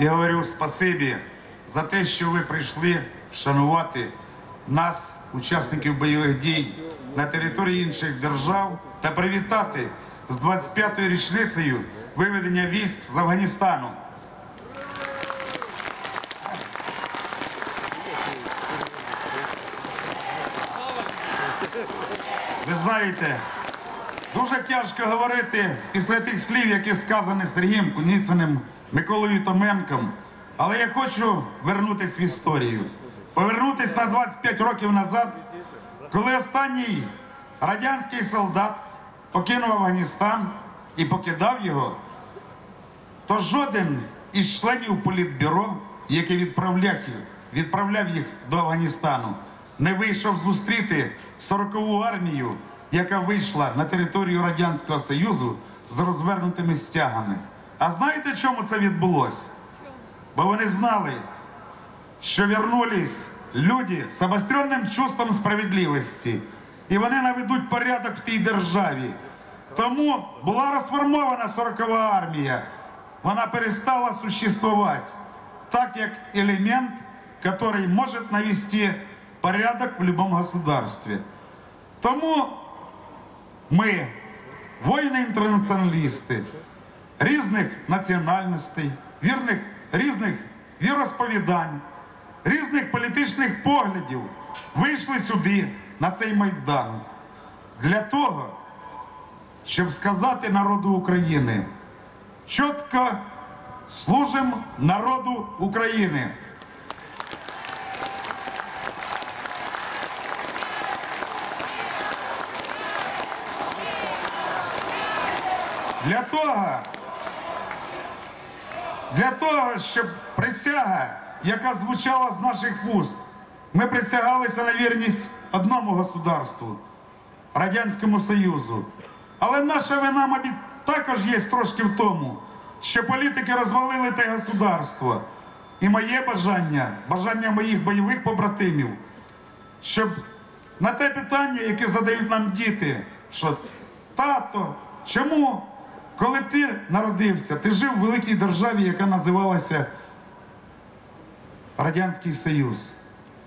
і говорю спасибі за те, що ви прийшли вшанувати нас, учасників бойових дій на території інших держав, та привітати з 25-ю річницею виведення військ з Афганістану. Ви знаєте, дуже тяжко говорити після тих слів, які сказані Сергієм Куніциним, Миколою Томенком. Але я хочу вернутися в історію. Повернутися на 25 років назад, коли останній радянський солдат покинув Афганістан і покидав його, то жоден із членів політбюро, який відправляв їх, відправляв їх до Афганістану, не вийшов зустріти 40-ву армію, яка вийшла на територію Радянського Союзу з розвернутими стягами. А знаєте, чому це відбулося? Бо вони знали, що вернулись люди з обостренним чувством справедливості, і вони наведуть порядок в тій державі. Тому була розформована 40-ва армія. Вона перестала существовать так, як елемент, який може навести порядок в будь-якому государстві. Тому ми, воїни-інтернаціоналісти, різних національностей, вірних, різних віросповідань, різних політичних поглядів вийшли сюди, на цей майдан, для того, щоб сказати народу України, чітко служимо народу України. Для того, для того, щоб присяга, яка звучала з наших вуст, ми присягалися на вірність одному государству Радянському Союзу. Але наша вина, мабуть, також є трошки в тому, що політики розвалили те государство. І моє бажання, бажання моїх бойових побратимів, щоб на те питання, яке задають нам діти, що тато, чому, коли ти народився, ти жив в великій державі, яка називалася Радянський Союз.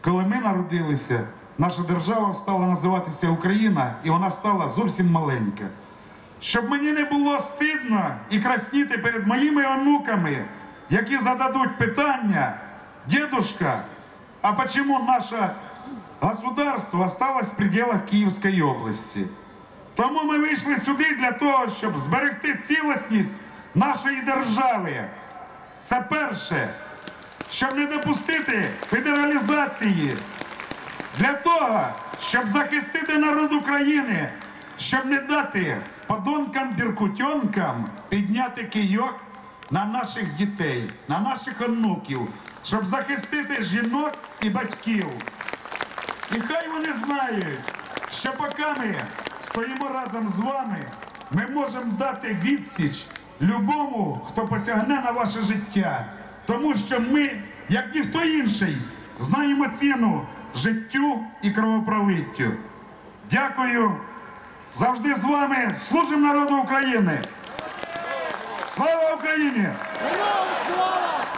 Коли ми народилися, наша держава стала називатися Україна, і вона стала зовсім маленька. Щоб мені не було стидно і красніти перед моїми онуками, які зададуть питання, дедушка, а чому наше государство осталось в пределах Київської області? Тому ми вийшли сюди для того, щоб зберегти цілісність нашої держави. Це перше, щоб не допустити федералізації, для того, щоб захистити народ України, щоб не дати подонкам-біркутьонкам підняти кийок на наших дітей, на наших онуків, щоб захистити жінок і батьків. І хай вони знають, що поки ми стоїмо разом з вами, ми можемо дати відсіч любому, хто посягне на ваше життя. Тому що ми, як ніхто інший, знаємо ціну життю і кровопролиттю. Дякую. Завжди з вами служимо народу України. Слава Україні! Слава!